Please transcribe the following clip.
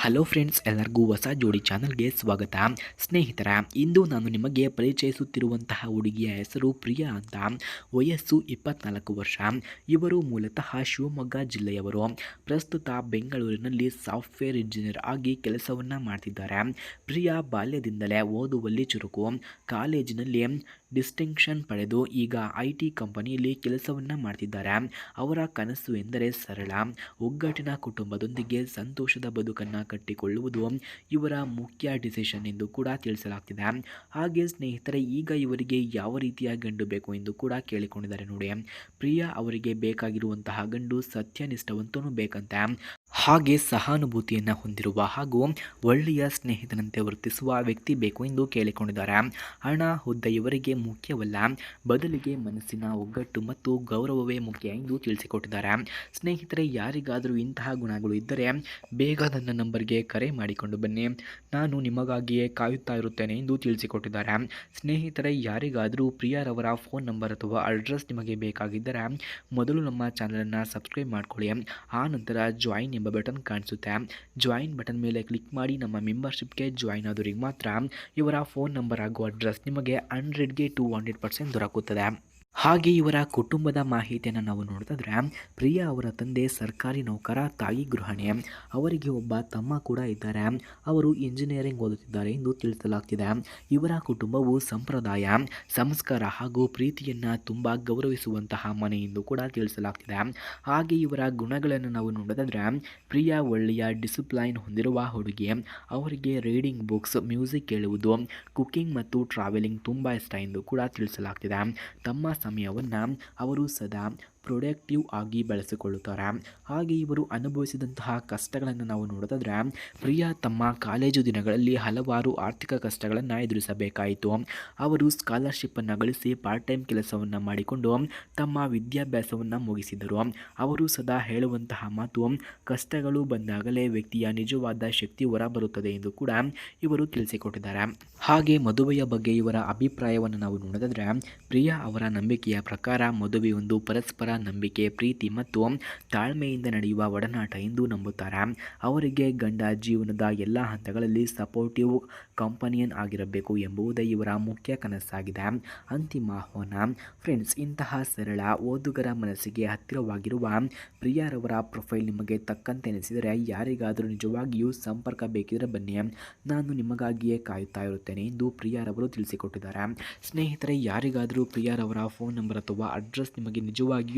Hello friends ಎಲ್ಲರಿಗೂ ಹೊಸ ಜೋಡಿ ಚಾನಲ್ಗೆ ಸ್ವಾಗತ. ಸ್ನೇಹಿತರ, ಇಂದು ನಾನು ನಿಮಗೆ ಪರಿಚಯಿಸುತ್ತಿರುವಂತಹ ಹುಡುಗಿಯ ಹೆಸರು ಪ್ರಿಯಾ ಅಂತ. ವಯಸ್ಸು ಇಪ್ಪತ್ನಾಲ್ಕು ವರ್ಷ. ಇವರು ಮೂಲತಃ ಶಿವಮೊಗ್ಗ ಜಿಲ್ಲೆಯವರು. ಪ್ರಸ್ತುತ ಬೆಂಗಳೂರಿನಲ್ಲಿ ಸಾಫ್ಟ್ವೇರ್ ಇಂಜಿನಿಯರ್ ಆಗಿ ಕೆಲಸವನ್ನು ಮಾಡ್ತಿದ್ದಾರೆ. ಪ್ರಿಯಾ ಬಾಲ್ಯದಿಂದಲೇ ಓದುವಲ್ಲಿ ಚುರುಕು. ಕಾಲೇಜಿನಲ್ಲಿ ಡಿಸ್ಟಿಂಕ್ಷನ್ ಪಡೆದು ಈಗ ಐ ಟಿ ಕಂಪನಿಯಲ್ಲಿ ಕೆಲಸವನ್ನು ಮಾಡ್ತಿದ್ದಾರೆ. ಅವರ ಕನಸು ಎಂದರೆ ಸರಳ, ಒಗ್ಗಟ್ಟಿನ ಕುಟುಂಬದೊಂದಿಗೆ ಸಂತೋಷದ ಬದುಕನ್ನು ಕಟ್ಟಿಕೊಳ್ಳುವುದು ಇವರ ಮುಖ್ಯ ಡಿಸಿಷನ್ ಎಂದು ಕೂಡ ತಿಳಿಸಲಾಗ್ತಿದೆ. ಹಾಗೆ ಸ್ನೇಹಿತರೆ, ಈಗ ಇವರಿಗೆ ಯಾವ ರೀತಿಯ ಗಂಡು ಬೇಕು ಎಂದು ಕೂಡ ಕೇಳಿಕೊಂಡಿದ್ದಾರೆ ನೋಡಿ. ಪ್ರಿಯಾ ಅವರಿಗೆ ಬೇಕಾಗಿರುವಂತಹ ಗಂಡು ಸತ್ಯನಿಷ್ಠವಂತನೂ ಬೇಕಂತೆ. ಹಾಗೆ ಸಹಾನುಭೂತಿಯನ್ನು ಹೊಂದಿರುವ ಹಾಗೂ ಒಳ್ಳೆಯ ಸ್ನೇಹಿತನಂತೆ ವರ್ತಿಸುವ ವ್ಯಕ್ತಿ ಬೇಕು ಎಂದು ಕೇಳಿಕೊಂಡಿದ್ದಾರೆ. ಹಣ, ಹುದ್ದ ಇವರಿಗೆ ಮುಖ್ಯವಲ್ಲ. ಬದಲಿಗೆ ಮನಸ್ಸಿನ ಒಗ್ಗಟ್ಟು ಮತ್ತು ಗೌರವವೇ ಮುಖ್ಯ ಎಂದು ತಿಳಿಸಿಕೊಟ್ಟಿದ್ದಾರೆ. ಸ್ನೇಹಿತರೆ, ಯಾರಿಗಾದರೂ ಇಂತಹ ಗುಣಗಳು ಇದ್ದರೆ ಬೇಗ ನನ್ನ ನಂಬರ್ಗೆ ಕರೆ ಮಾಡಿಕೊಂಡು ಬನ್ನಿ. ನಾನು ನಿಮಗಾಗಿಯೇ ಕಾಯುತ್ತಾ ಇರುತ್ತೇನೆ ಎಂದು ತಿಳಿಸಿಕೊಟ್ಟಿದ್ದಾರೆ. ಸ್ನೇಹಿತರೆ, ಯಾರಿಗಾದರೂ ಪ್ರಿಯರವರ ಫೋನ್ ನಂಬರ್ ಅಥವಾ ಅಡ್ರೆಸ್ ನಿಮಗೆ ಬೇಕಾಗಿದ್ದರೆ ಮೊದಲು ನಮ್ಮ ಚಾನಲನ್ನು ಸಬ್ಸ್ಕ್ರೈಬ್ ಮಾಡಿಕೊಳ್ಳಿ. ಆ ನಂತರ ಜಾಯಿನ್ ಎಂಬ ಬಟನ್ ಕಾಣಿಸುತ್ತೆ. ಜಾಯಿನ್ ಬಟನ್ ಮೇಲೆ ಕ್ಲಿಕ್ ಮಾಡಿ ನಮ್ಮ ಮೆಂಬರ್ಶಿಪ್ಗೆ ಜಾಯಿನ್ ಆದವರಿಗೆ ಮಾತ್ರ ಇವರ ಫೋನ್ ನಂಬರ್ ಹಾಗೂ ಅಡ್ರೆಸ್ ನಿಮಗೆ ಹಂಡ್ರೆಡ್ಗೆ ಟು ಹಂಡ್ರೆಡ್ ಪರ್ಸೆಂಟ್ ದೊರಕುತ್ತದೆ. ಹಾಗೆ ಇವರ ಕುಟುಂಬದ ಮಾಹಿತಿಯನ್ನು ನಾವು ನೋಡಿದ್ರೆ ಪ್ರಿಯಾ ಅವರ ತಂದೆ ಸರ್ಕಾರಿ ನೌಕರ ತಾಯಿ ಗೃಹಿಣಿ. ಅವರಿಗೆ ಒಬ್ಬ ತಮ್ಮ ಕೂಡ ಇದ್ದಾರೆ. ಅವರು ಇಂಜಿನಿಯರಿಂಗ್ ಓದುತ್ತಿದ್ದಾರೆ ಎಂದು ತಿಳಿಸಲಾಗ್ತಿದೆ. ಇವರ ಕುಟುಂಬವು ಸಂಪ್ರದಾಯ, ಸಂಸ್ಕಾರ ಹಾಗೂ ಪ್ರೀತಿಯನ್ನು ತುಂಬ ಗೌರವಿಸುವಂತಹ ಮನೆ ಎಂದು ಕೂಡ ತಿಳಿಸಲಾಗ್ತಿದೆ. ಹಾಗೆ ಇವರ ಗುಣಗಳನ್ನು ನಾವು ನೋಡೋದಾದರೆ ಪ್ರಿಯಾ ಒಳ್ಳೆಯ ಡಿಸಿಪ್ಲೈನ್ ಹೊಂದಿರುವ ಹುಡುಗಿ. ಅವರಿಗೆ ರೀಡಿಂಗ್ ಬುಕ್ಸ್ ಮ್ಯೂಸಿಕ್ ಕೇಳುವುದು ಕುಕಿಂಗ್ ಮತ್ತು ಟ್ರಾವೆಲಿಂಗ್ ತುಂಬ ಇಷ್ಟ ಎಂದು ಕೂಡ ತಿಳಿಸಲಾಗ್ತಿದೆ. ತಮ್ಮ ಸಮಯವನ್ನು ಅವರು ಸದಾ ಪ್ರೊಡಕ್ಟಿವ್ ಆಗಿ ಬಳಸಿಕೊಳ್ಳುತ್ತಾರೆ. ಹಾಗೆ ಇವರು ಅನುಭವಿಸಿದಂತಹ ಕಷ್ಟಗಳನ್ನು ನಾವು ನೋಡೋದಾದರೆ, ಪ್ರಿಯಾ ತಮ್ಮ ಕಾಲೇಜು ದಿನಗಳಲ್ಲಿ ಹಲವಾರು ಆರ್ಥಿಕ ಕಷ್ಟಗಳನ್ನು ಎದುರಿಸಬೇಕಾಯಿತು. ಅವರು ಸ್ಕಾಲರ್ಶಿಪ್ಪನ್ನು ಗಳಿಸಿ ಪಾರ್ಟ್ ಟೈಮ್ ಕೆಲಸವನ್ನು ಮಾಡಿಕೊಂಡು ತಮ್ಮ ವಿದ್ಯಾಭ್ಯಾಸವನ್ನು ಮುಗಿಸಿದರು. ಅವರು ಸದಾ ಹೇಳುವಂತಹ ಮಾತು, ಕಷ್ಟಗಳು ಬಂದಾಗಲೇ ವ್ಯಕ್ತಿಯ ನಿಜವಾದ ಶಕ್ತಿ ಹೊರಬರುತ್ತದೆ ಎಂದು ಕೂಡ ಇವರು ತಿಳಿಸಿಕೊಟ್ಟಿದ್ದಾರೆ. ಹಾಗೆ ಮದುವೆಯ ಬಗ್ಗೆ ಇವರ ಅಭಿಪ್ರಾಯವನ್ನು ನಾವು ನೋಡೋದಾದ್ರೆ, ಪ್ರಿಯಾ ಅವರ ನಂಬಿಕೆಯ ಪ್ರಕಾರ ಮದುವೆಯೊಂದು ಪರಸ್ಪರ ನಂಬಿಕೆ, ಪ್ರೀತಿ ಮತ್ತು ತಾಳ್ಮೆಯಿಂದ ನಡೆಯುವ ಒಡನಾಟ ಎಂದು ನಂಬುತ್ತಾರೆ. ಅವರಿಗೆ ಗಂಡ ಜೀವನದ ಎಲ್ಲ ಹಂತಗಳಲ್ಲಿ ಸಪೋರ್ಟಿವ್ ಕಂಪನಿಯನ್ ಆಗಿರಬೇಕು ಎಂಬುದೇ ಇವರ ಮುಖ್ಯ ಕನಸಾಗಿದೆ. ಅಂತಿಮ ಆಹ್ವಾನ. ಫ್ರೆಂಡ್ಸ್ ಇಂತಹ ಸರಳ, ಓದುಗರ ಮನಸ್ಸಿಗೆ ಹತ್ತಿರವಾಗಿರುವ ಪ್ರಿಯಾರವರ ಪ್ರೊಫೈಲ್ ನಿಮಗೆ ತಕ್ಕಂತೆ ಎನಿಸಿದರೆ ಯಾರಿಗಾದರೂ ನಿಜವಾಗಿಯೂ ಸಂಪರ್ಕ ಬೇಕಿದ್ರೆ ಬನ್ನಿ. ನಾನು ನಿಮಗಾಗಿಯೇ ಕಾಯುತ್ತಾ ಇರುತ್ತೇನೆ ಎಂದು ಪ್ರಿಯಾರವರು ತಿಳಿಸಿಕೊಟ್ಟಿದ್ದಾರೆ. ಸ್ನೇಹಿತರೆ, ಯಾರಿಗಾದರೂ ಪ್ರಿಯಾರವರ ಫೋನ್ ನಂಬರ್ ಅಥವಾ ಅಡ್ರೆಸ್ ನಿಮಗೆ ನಿಜವಾಗಿಯೂ